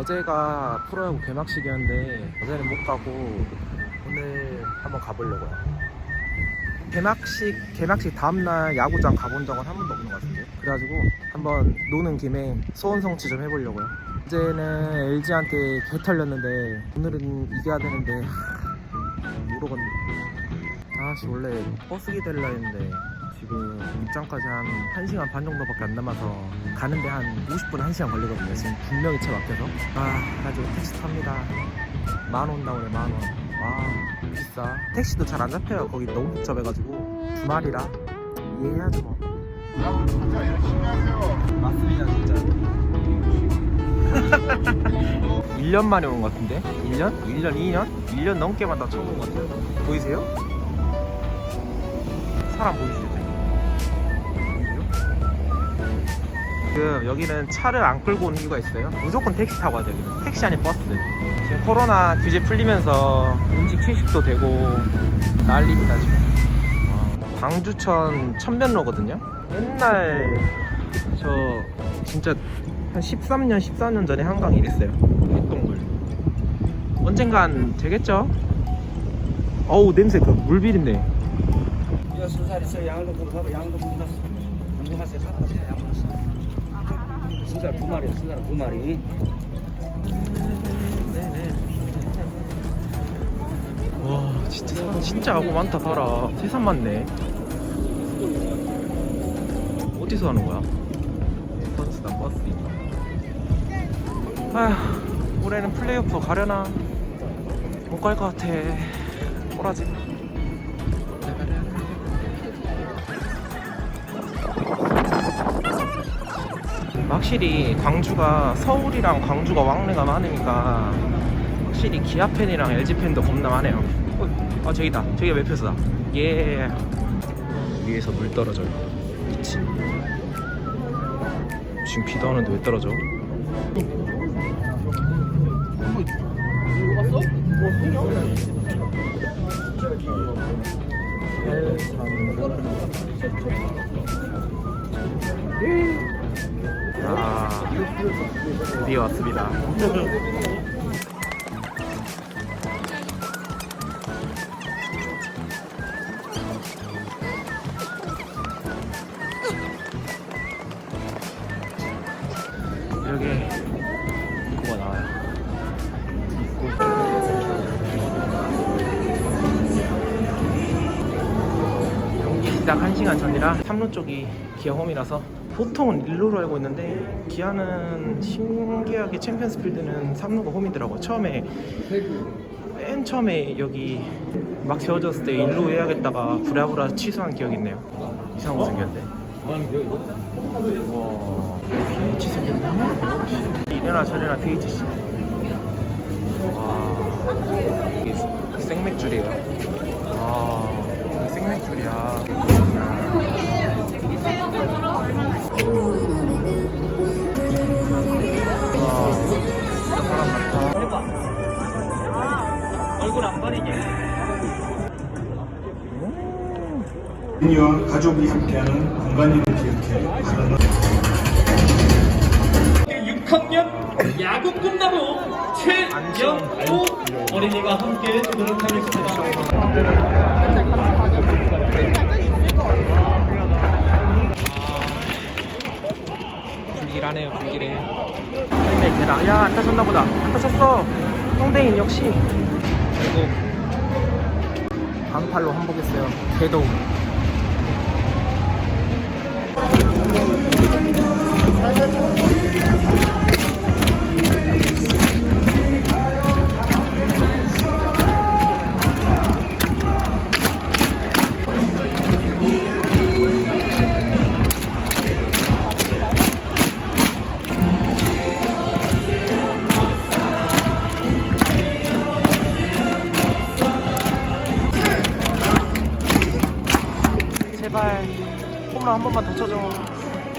어제가 프로야구 개막식이었는데 어제는 못 가고 오늘 한번 가보려고요. 개막식 개막식 다음날 야구장 가본 적은 한 번도 없는 것 같은데 그래가지고 한번 노는 김에 소원 성취 좀 해보려고요. 어제는 LG한테 개 털렸는데 오늘은 이겨야 되는데 모르겠네. 아씨 원래 버스 기다리려 했는데 지금 입장까지 한 1시간 반 정도밖에 안 남아서 가는데 한 50분 1시간 걸리거든요. 지금 분명히 차 막혀서. 아 가지고 택시 탑니다. 만 원 나오네 만 원. 와 비싸. 택시도 잘 안 잡혀요. 거기 너무 복잡해가지고. 주말이라. 이해해야죠 뭐. 맞습니다 진짜. 1년 만에 온 것 같은데? 1년? 1년, 2년? 1년 넘게 만나 처음 온 것 같아요. 보이세요? 사람 보이시죠? 지금 여기는 차를 안 끌고 오는 이유가 있어요. 무조건 택시 타고 가죠. 여기는. 택시 아닌 버스. 지금 코로나 규제 풀리면서 음식 채식도 되고 난리입니다 지금. 와, 광주천 천변로거든요. 옛날 저 진짜 한 13년, 14년 전에 한강 이랬어요. 백동굴. 언젠간 되겠죠? 어우 냄새 그 물비린내. 순살 있어요. 양도 굽하고 양도. 궁금하세요? 사가세요. 순살 두 마리, 순살 두 마리. 와 진짜 사람 진짜 하고 많다 봐라 세상 많네. 어디서 하는 거야? 버스다 버스. 아휴 올해는 플레이오프 가려나? 못 갈 것 같아. 꼬라지 확실히 광주가 서울이랑 광주가 왕래가 많으니까 확실히 기아 팬이랑 LG 팬도 겁나 많아요. 어, 아 저기다. 저기가 매표소다. 예. 위에서 물 떨어져요. 미친. 지금 비도 오는데 왜 떨어져? 아, 드디어 왔습니다. 여기 그거 나와요. 경기 시작 1시간 전이라 3루 쪽이 기아 홈이라서 보통은 1루로 알고 있는데 기아는 신기하게 챔피언스 필드는 3루가 홈이더라고요. 처음에 맨 처음에 여기 막 세워졌을 때 1루 해야겠다가 부랴부랴 취소한 기억이 있네요. 이상한 거 생겼는데. 와, PH 생겼네? 이래나 저래나 PHC. 와, 이게 생맥줄이에요. 언니와 가족이 함께하는 공간임을 기억해 바라는 6학년 야구 꿈나무 최영우 어린이가 함께 해주도록 하겠습니다. 불길하네요 불길해 네 대라 야안 타셨나 보다. 안 타셨어. 홍대인 역시 결국 반팔로 한복했어요. 개도움 번만 더 쳐줘.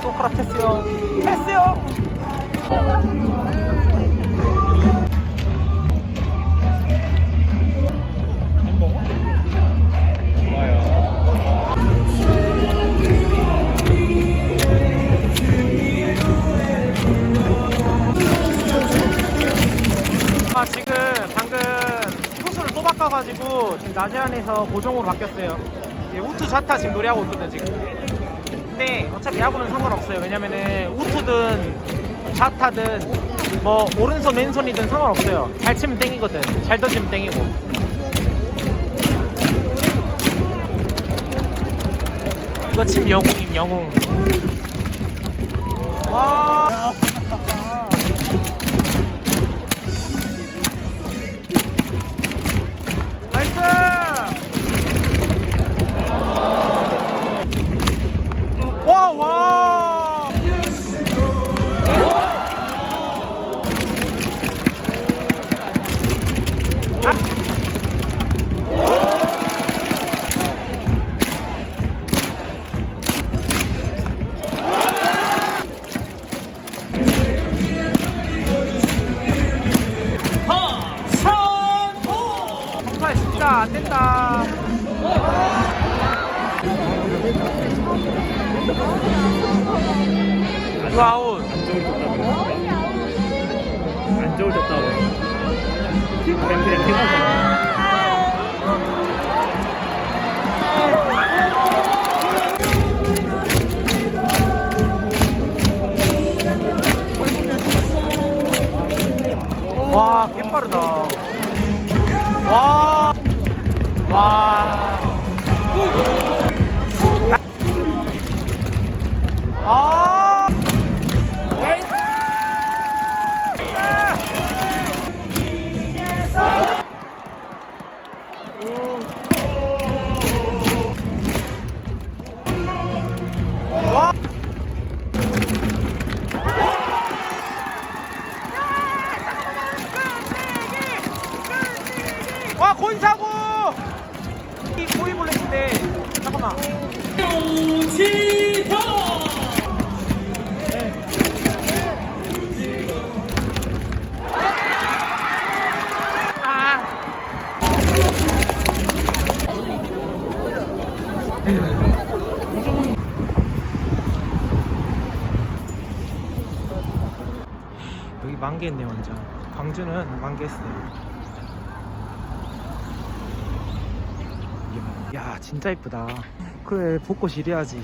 소크라테스 형. 패스 형! 아, 지금 방금 투수를 또 바꿔가지고 지금 낮에 안에서 고정으로 바뀌었어요. 후투 자타 지금 노래하고 있거든 지금. 근데 어차피 야구는 상관없어요. 왜냐면은 우투든 좌타든 뭐 오른손 왼손이든 상관없어요. 잘 치면 땡이거든. 잘 던지면 땡이고. 이거 침 영웅임 영웅. 와. 진짜 안 된다. 아웃. 안 좋아졌다고. 그냥 그냥 그냥. 와, 개 빠르다. 와. 와. 만개했네 완전. 광주는 만개했어요 야 진짜 이쁘다. 그래 벚꽃 이래야지.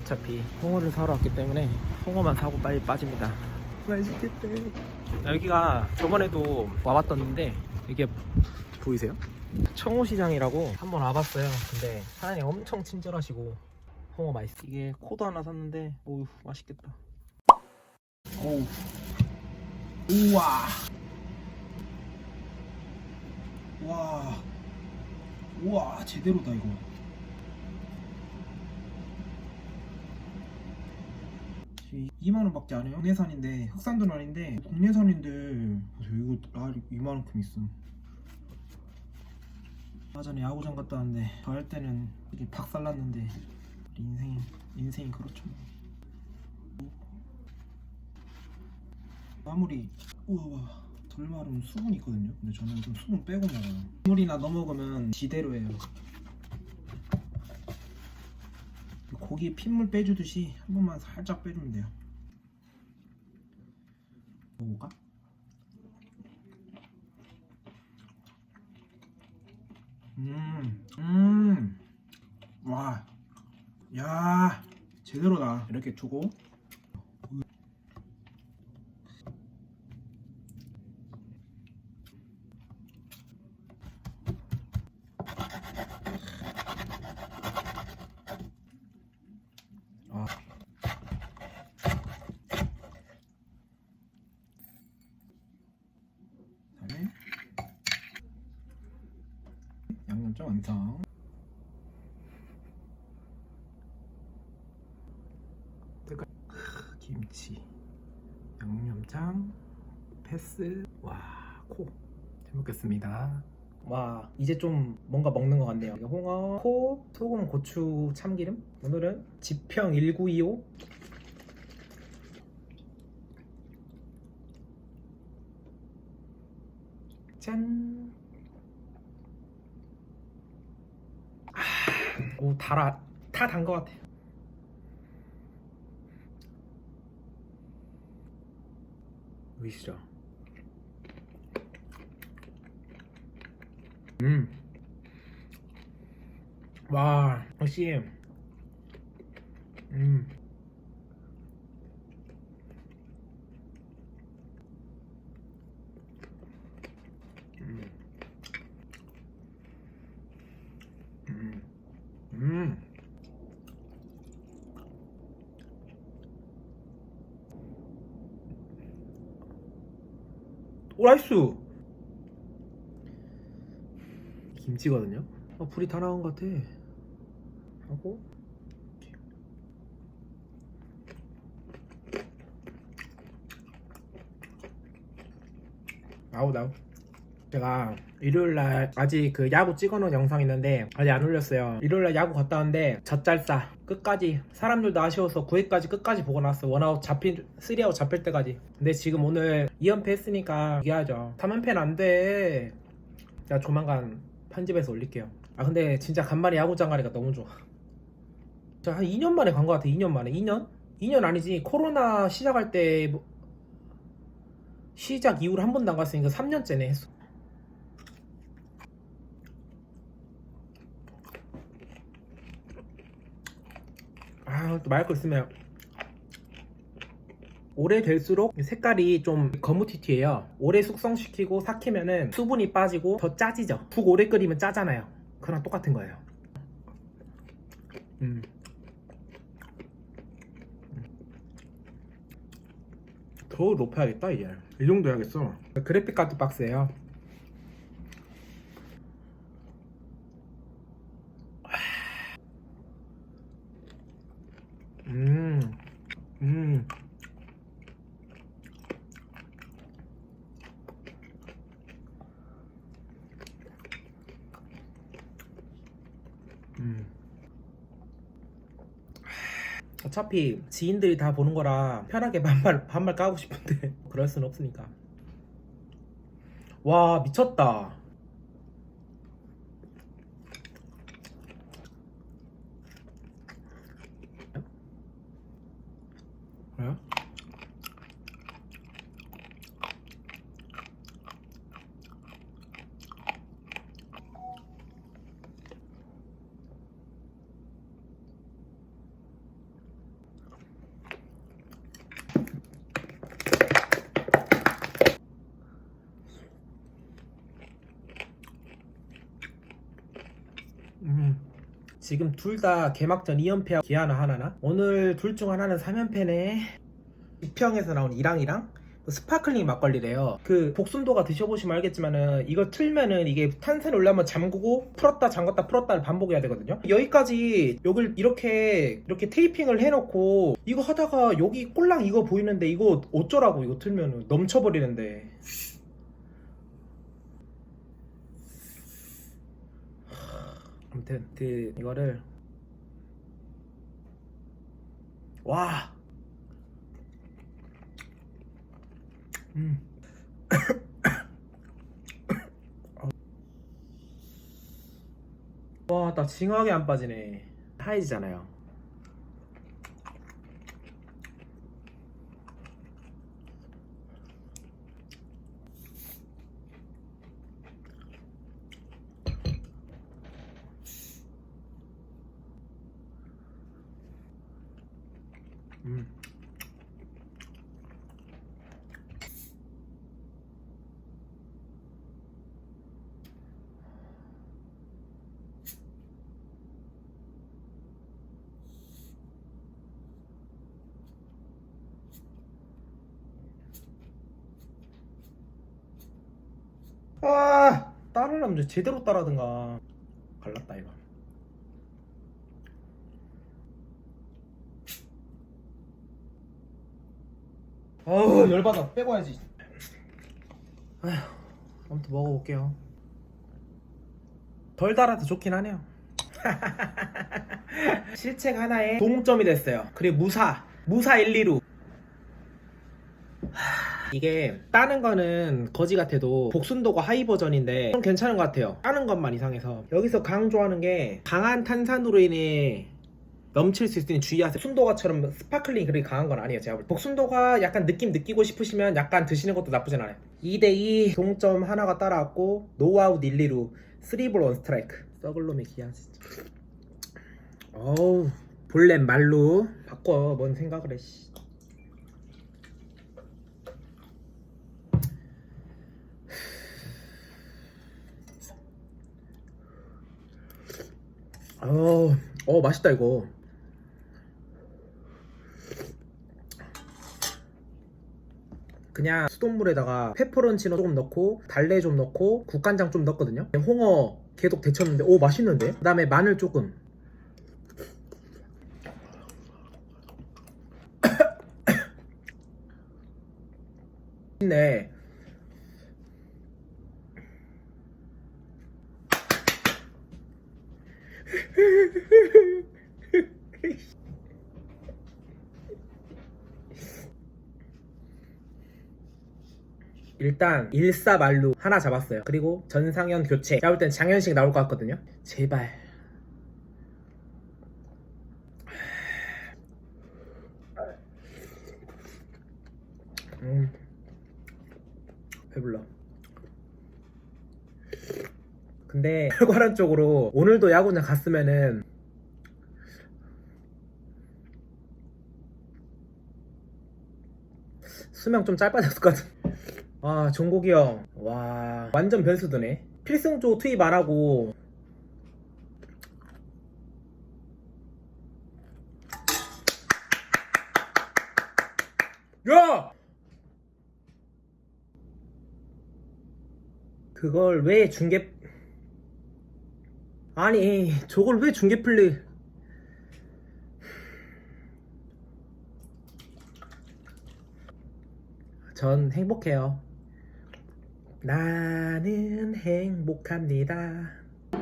어차피 홍어를 사러 왔기 때문에 홍어만 사고 빨리 빠집니다 맛있겠다. 여기가 저번에도 와봤던데 이게 보이세요? 청호시장이라고 한번 와봤어요. 근데 사장님 엄청 친절하시고 홍어 맛있어 이게 코도 하나 샀는데 오우 맛있겠다. 오우. 우와. 와. 우와 제대로다 이거 이- 2만원밖에 안 해요. 국내산인데 흑산도 아닌데 국내산인데 이거 알이 이만큼 있어 아까 전에 야구장 갔다 왔는데 저 할 때는 이게 박살났는데 인생이 인생이 그렇죠. 뭐. 아무리. 우와 덜 마르면 수분이 있거든요? 근데 저는 좀 수분 빼고 먹어요. 아무리나 넣어 먹으면 지대로예요 고기 핏물 빼주듯이 한 번만 살짝 빼주면 돼요 먹어볼까? 음, 음, 와, 야, 제대로다. 이렇게 두고 아. 그다음에 완성. 뜨거. 크, 김치, 양념장, 패스. 와, 코. 잘 먹겠습니다. 와, 이제 좀 뭔가 먹는 것 같네요. 홍어, 코, 소금, 고추, 참기름. 오늘은 지평 1925. 짠. 오 달아 다 단 것 같아. 보이시죠? 음. 와, 역시. 음. 음. 음. 음. 오라이스 김치거든요. 아, 불이 다 나온 것 같아. 하고 아우 나우. 제가 일요일날 아직 그 야구 찍어놓은 영상 있는데 아직 안 올렸어요. 일요일날 야구 갔다 왔는데 젖잘싸 끝까지 사람들도 아쉬워서 9회까지 끝까지 보고 나왔어. 원아웃 잡힌 3아웃 잡힐 때까지. 근데 지금 오늘 2연패 했으니까 얘기하죠. 3연패는 안 돼. 제가 조만간 편집해서 올릴게요. 아 근데 진짜 간만에 야구장 가니까 너무 좋아. 저한 2년 만에 간 것 같아. 2년 만에. 2년? 2년 아니지. 코로나 시작할 때 뭐- 시작 이후로 한 번도 안 갔으니까 3년째네 했어. 아, 또 맑고 있으면 오래 될수록 색깔이 좀 거무튀튀해요. 오래 숙성시키고 삭히면은 수분이 빠지고 더 짜지죠. 국 오래 끓이면 짜잖아요. 그랑 똑같은 거예요. 음. 더 높여야겠다 이제. 이 정도 해야겠어. 그래픽 카드 박스예요. 음, 음. 음. 어차피 지인들이 다 보는 거라 편하게 반말 반말 까고 싶은데 그럴 순 없으니까. 와 미쳤다. 왜? 음. 지금 둘 다 개막전 2연패 기아나 하나나? 오늘 둘 중 하나는 3연패네. 이평에서 나온 이랑이랑 그 스파클링 막걸리래요. 그 복순도가 드셔보시면 알겠지만은 이거 틀면은 이게 탄산이 올라면 잠그고 풀었다 잠갔다 풀었다를 반복해야 되거든요. 여기까지 여길 이렇게 이렇게 테이핑을 해놓고 이거 하다가 여기 꼴랑 이거 보이는데 이거 어쩌라고 이거 틀면은 넘쳐버리는데. 아무튼 그 이거를 와. 음. 와, 나 징하게 안 빠지네. 하이지잖아요. 아, 따르려면 이제 제대로 따라든가. 갈랐다 이거. 어우 열받아. 빼고 와야지. 아휴 아무튼 먹어볼게요. 덜 달아도 좋긴 하네요. 실책 하나에 동점이 됐어요. 그리고 무사 무사 1, 2루. 하... 이게 따는 거는 거지 같아도 복순도가 하이 버전인데 좀 괜찮은 것 같아요. 따는 것만 이상해서 여기서 강조하는 게 강한 탄산으로 인해 넘칠 수 있으니 주의하세요. 순도가처럼 스파클링 그렇게 강한 건 아니에요. 제가. 복순도가 약간 느낌 느끼고 싶으시면 약간 드시는 것도 나쁘진 않아요. 2대2 동점 하나가 따라왔고 노아웃 1, 2루 3볼 1 스트라이크. 썩을 놈의 기야 진짜. 어우 볼렘 말루 바꿔 뭔 생각을 해. 씨. 어, 어 맛있다 이거. 그냥 수돗물에다가 페퍼런치노 조금 넣고 달래 좀 넣고 국간장 좀 넣었거든요. 홍어 계속 데쳤는데 오 맛있는데. 그 다음에 마늘 조금. 네. 일단 일사말루 하나 잡았어요. 그리고 전상현 교체. 제가 볼땐 장현식 나올 것 같거든요. 제발. 음. 배불러. 근데 결과론 쪽으로 오늘도 야구장 갔으면은 수명 좀 짧아졌을 것 같은. 아 종국이 형. 와 완전 변수드네. 필승조 투입 안 하고 야! 그걸 왜 중계 아니 저걸 왜 중계 플레이? 전 행복해요. 나는 행복합니다.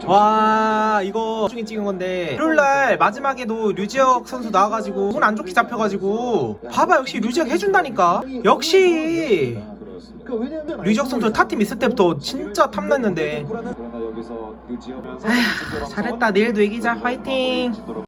와 이거 중에 찍은 건데. 일요일날 마지막에도 류지혁 선수 나와가지고 손 안 좋게 잡혀가지고 봐봐 역시 류지혁 해준다니까. 역시 류지혁 선수 타팀 있을 때부터 진짜 탐났는데 아휴 잘했다. 내일도 이기자. 화이팅